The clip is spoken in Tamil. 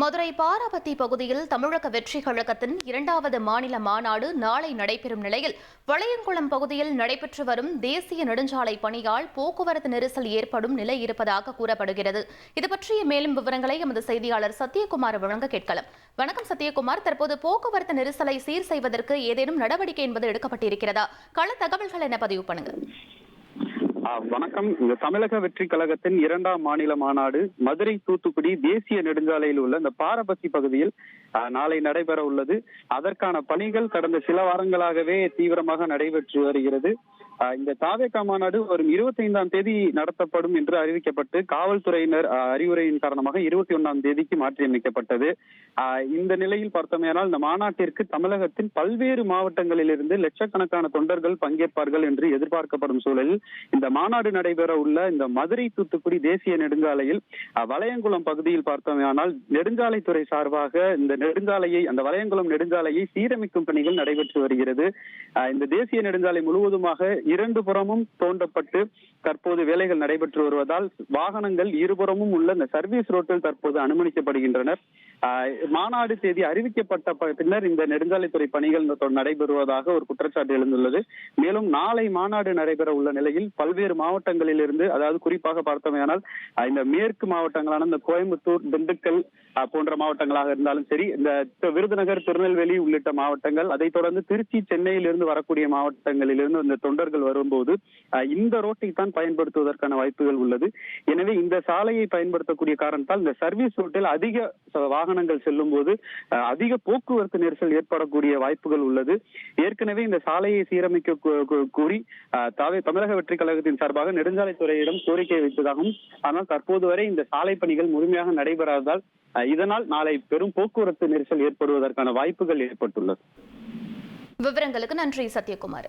மதுரை பாராபத்தி பகுதியில் தமிழக வெற்றி கழகத்தின் இரண்டாவது மாநில மாநாடு நாளை நடைபெறும் நிலையில் வளையங்குளம் பகுதியில் நடைபெற்று வரும் தேசிய நெடுஞ்சாலை பணியால் போக்குவரத்து நெரிசல் ஏற்படும் நிலை இருப்பதாக கூறப்படுகிறது. இது பற்றிய மேலும் விவரங்களை எமது செய்தியாளர் சத்யகுமார் வழங்க கேட்கலாம். வணக்கம் சத்யகுமார். தற்போது போக்குவரத்து நெரிசலை சீர் செய்வதற்கு ஏதேனும் நடவடிக்கை என்பது எடுக்கப்பட்டிருக்கிறதா? கள தகவல்கள் என பதிவு பண்ணுங்க. வணக்கம். இந்த தமிழக வெற்றி கழகத்தின் இரண்டாம் மாநில மாநாடு மதுரை தூத்துக்குடி தேசிய நெடுஞ்சாலையில் உள்ள இந்த பாரபத்தி பகுதியில் நாளை நடைபெற உள்ளது அதற்கான பணிகள் கடந்த சில வாரங்களாகவே தீவிரமாக நடைபெற்று வருகிறது. இந்த தாவேகா மாநாடு வரும் இருபத்தி ஐந்தாம் தேதி நடத்தப்படும் என்று அறிவிக்கப்பட்டு காவல்துறையினர் அறிவுரையின் காரணமாக இருபத்தி ஒன்றாம் தேதிக்கு மாற்றியமைக்கப்பட்டது. இந்த நிலையில் பார்த்தோமேனால் இந்த மாநாட்டிற்கு தமிழகத்தின் பல்வேறு மாவட்டங்களிலிருந்து லட்சக்கணக்கான தொண்டர்கள் பங்கேற்பார்கள் என்று எதிர்பார்க்கப்படும் சூழலில் இந்த மாநாடு நடைபெற உள்ள இந்த மதுரை தூத்துக்குடி தேசிய நெடுஞ்சாலையில் வளையங்குளம் பகுதியில் பார்த்தோமேயானால் நெடுஞ்சாலைத்துறை சார்பாக இந்த நெடுஞ்சாலையை அந்த வளையங்குளம் நெடுஞ்சாலையை சீரமைக்கும் பணிகள் நடைபெற்று வருகிறது. இந்த தேசிய நெடுஞ்சாலை முழுவதுமாக இரண்டு புறமும் தோண்டப்பட்டு தற்போது வேலைகள் நடைபெற்று வருவதால் வாகனங்கள் இருபுறமும் உள்ள இந்த சர்வீஸ் ரோட்டில் தற்போது அனுமதிக்கப்படுகின்றனர். மாநாடு தேதி அறிவிக்கப்பட்ட பின்னர் இந்த நெடுஞ்சாலைத்துறை பணிகள் நடைபெறுவதாக ஒரு குற்றச்சாட்டு எழுந்துள்ளது. மேலும் நாளை மாநாடு நடைபெற உள்ள நிலையில் பல்வேறு மாவட்டங்களிலிருந்து அதாவது குறிப்பாக பார்த்தோமேயானால் இந்த மேற்கு மாவட்டங்களான இந்த கோயம்புத்தூர் திண்டுக்கல் போன்ற மாவட்டங்களாக இருந்தாலும் சரி இந்த விருதுநகர் திருநெல்வேலி உள்ளிட்ட மாவட்டங்கள் அதைத் தொடர்ந்து திருச்சி சென்னையிலிருந்து வரக்கூடிய மாவட்டங்களிலிருந்து இந்த தொண்டர்கள் வரும்போது இந்த ரோட்டை தான் பயன்படுத்துவதற்கான வாய்ப்புகள் உள்ளது. எனவே இந்த சாலையை பயன்படுத்தக்கூடிய காரணத்தால் இந்த சர்வீஸ் ரோட்டில் அதிக வாகனங்கள் செல்லும் போது அதிக போக்குவரத்து நெரிசல் ஏற்படக்கூடிய வாய்ப்புகள் உள்ளது. ஏற்கனவே இந்த சாலையை சீரமைக்க கூறி தாவே தமிழக வெற்றி கழகத்தின் சார்பாக நெடுஞ்சாலைத்துறையிடம் கோரிக்கை வைத்ததாகவும் ஆனால் தற்போது வரை இந்த சாலை பணிகள் முழுமையாக நடைபெறாததால் இதனால் நாளை பெரும் போக்குவரத்து நெரிசல் ஏற்படுவதற்கான வாய்ப்புகள் ஏற்பட்டுள்ளது. விவரங்களுக்கு நன்றி சத்யகுமார்.